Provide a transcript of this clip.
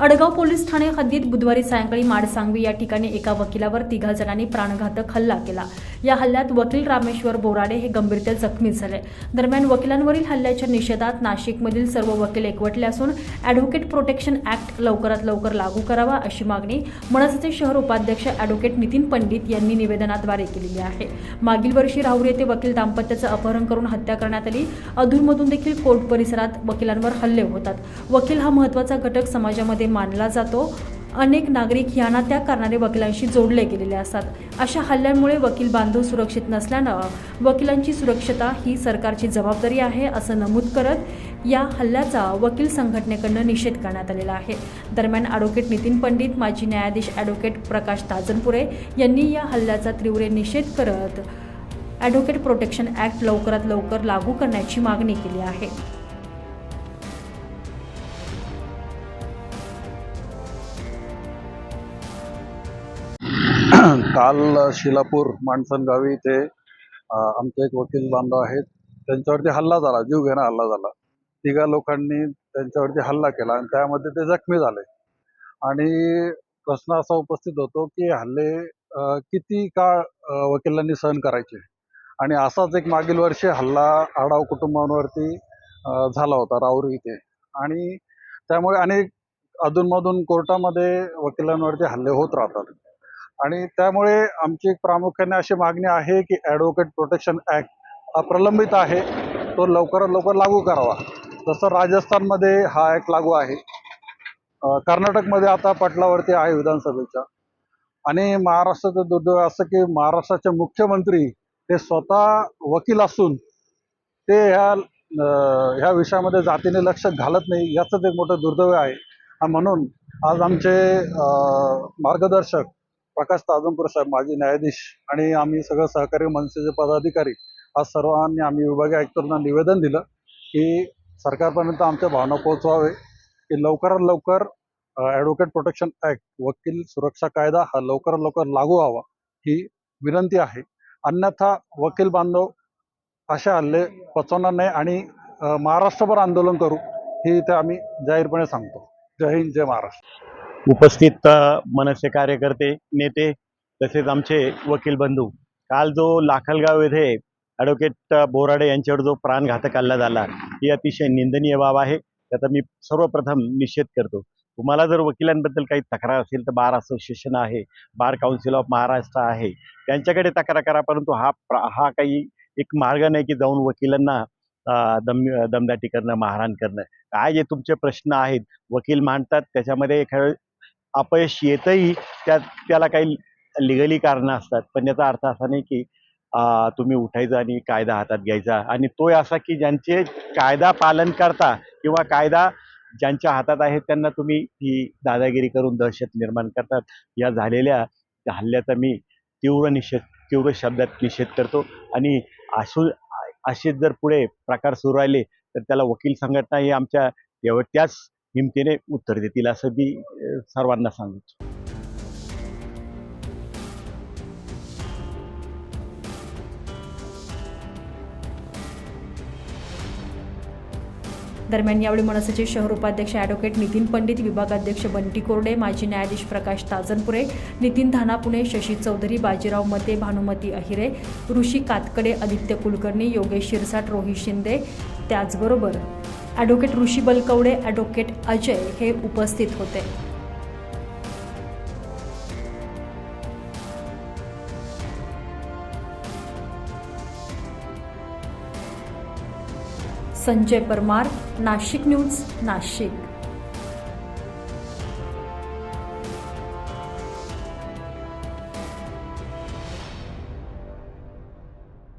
Adgaon police Thane हद्दीत बुधवारी सायंकाळी माडसांगवी या ठिकाणी एका वकिलावर तिघा जणांनी प्राणघातक हल्ला केला. या हल्ल्यात वकील रामेश्वर बोराडे हे गंभीरते जखमी झाले. दरम्यान वकिलांवरील हल्ल्याच्या निषेधात नाशिकमधील सर्व वकील एकवटले असून ॲडव्होकेट प्रोटेक्शन ॲक्ट लवकरात लवकर लागू करावा अशी मागणी मनसेचे शहर उपाध्यक्ष ॲडव्होकेट नितीन पंडित यांनी निवेदनाद्वारे केलेली आहे. मागील वर्षी राहुल येथे वकील दाम्पत्याचं अपहरण करून हत्या करण्यात आली. अधूनमधून देखील कोर्ट परिसरात वकिलांवर हल्ले होतात. वकील हा महत्त्वाचा घटक समाजामध्ये मानला जातो. अनेक नागरिक यांना त्या करणारे वकिलांशी जोडले गेलेले असतात. अशा हल्ल्यांमुळे वकील बांधव सुरक्षित नसल्यानं वकिलांची सुरक्षता ही सरकारची जबाबदारी आहे असं नमूद करत या हल्ल्याचा वकील संघटनेकडनं निषेध करण्यात आलेला आहे. दरम्यान ॲडव्होकेट नितीन पंडित माजी न्यायाधीश ॲडव्होकेट प्रकाश ताजनपुरे यांनी या हल्ल्याचा तीव्र निषेध करत ॲडव्होकेट प्रोटेक्शन ॲक्ट लवकरात लवकर लागू करण्याची मागणी केली आहे. काल शिलापूर माणसण गावी इथे आमचे एक वकील बांधव आहेत. त्यांच्यावरती हल्ला झाला जीव घेणा हल्ला झाला. तिघा लोकांनी त्यांच्यावरती हल्ला केला आणि त्यामध्ये ते जखमी झाले. आणि प्रश्न असा उपस्थित होतो की हल्ले किती काळ वकिलांनी सहन करायचे? आणि असाच एक मागील वर्षी हल्ला आढाव कुटुंबांवरती झाला होता राऊरी इथे. आणि त्यामुळे अनेक अधूनमधून कोर्टामध्ये वकिलांवरती हल्ले होत राहतात. आणि त्यामुळे आमची प्रामुख्याने अशी मागणी आहे की ॲडव्होकेट प्रोटेक्शन ॲक्ट हा प्रलंबित आहे. तो लवकरात लवकर लागू करावा. जसं राजस्थानमध्ये हा ॲक्ट लागू आहे. कर्नाटकमध्ये आता पटलावरती आहे विधानसभेच्या आणि महाराष्ट्राचं दुर्दैव असं की महाराष्ट्राचे मुख्यमंत्री हे स्वतः वकील असून ते ह्या ह्या विषयामध्ये जातीने लक्ष घालत नाही. याचंच एक मोठं दुर्दैव आहे. म्हणून आज आमचे मार्गदर्शक प्रकाश ताजमपूर साहेब माजी न्यायाधीश आणि आम्ही सगळं सहकारी मनसेचे पदाधिकारी आज सर्वांनी आम्ही विभागीय आयुक्तांना निवेदन दिलं की सरकारपर्यंत आमच्या भावना पोहोचवावे की लवकरात लवकर ॲडव्होकेट प्रोटेक्शन ॲक्ट वकील सुरक्षा कायदा हा लवकरात लवकर लागू व्हावा ही विनंती आहे. अन्यथा वकील बांधव असे हल्ले पचवणार नाही आणि महाराष्ट्रभर आंदोलन करू ही इथे आम्ही जाहीरपणे सांगतो. जय हिंद जय महाराष्ट्र. उपस्थित मनसे कार्यकर्ते नेते तसेच आमचे वकील बंधू. काल जो लाखलगाव येथे ॲडव्होकेट बोराडे यांच्यावर जो प्राणघातक हल्ला झाला ही अतिशय निंदनीय बाब आहे. त्याचा मी सर्वप्रथम निषेध करतो. तुम्हाला जर वकिलांबद्दल काही तक्रार असेल तर बार असोसिएशन आहे बार काउन्सिल ऑफ महाराष्ट्र आहे. त्यांच्याकडे तक्रार करा परंतु हा हा काही एक मार्ग नाही की जाऊन वकिलांना दम दमदाटी करणं मारहाण करणं. काय जे तुमचे प्रश्न आहेत? वकील मांडतात त्याच्यामध्ये एखाद्या अपयश येतही त्या त्याला काही लिगली कारणं असतात. पण याचा अर्थ असा नाही की तुम्ही उठायचं आणि कायदा हातात घ्यायचा. आणि तो असा की ज्यांचे कायदा पालन करता किंवा कायदा ज्यांच्या हातात आहे त्यांना तुम्ही ही दादागिरी करून दहशत निर्माण करतात. या झालेल्या हल्ल्याचा मी तीव्र निषेध तीव्र शब्दात निषेध करतो. आणि असू असे जर पुढे प्रकार सुरू राहिले तर त्याला वकील संघटना ही आमच्या एवढ त्याच हिमतीने उत्तर देतील असं मी सर्वांना सांगितलं दरम्यान यावेळी मनसेचे शहर उपाध्यक्ष ॲडव्होकेट नितीन पंडित विभागाध्यक्ष बंटी कोरडे माजी न्यायाधीश प्रकाश ताजनपुरे नितीन धानापुणे शशी चौधरी बाजीराव मते भानुमती अहिरे ऋषी कातकडे आदित्य कुलकर्णी योगेश शिरसाट रोहित शिंदे त्याचबरोबर ॲडव्होकेट ऋषी बलकवडे ॲडव्होकेट अजय हे उपस्थित होते. संजय परमार नाशिक न्यूज नाशिक.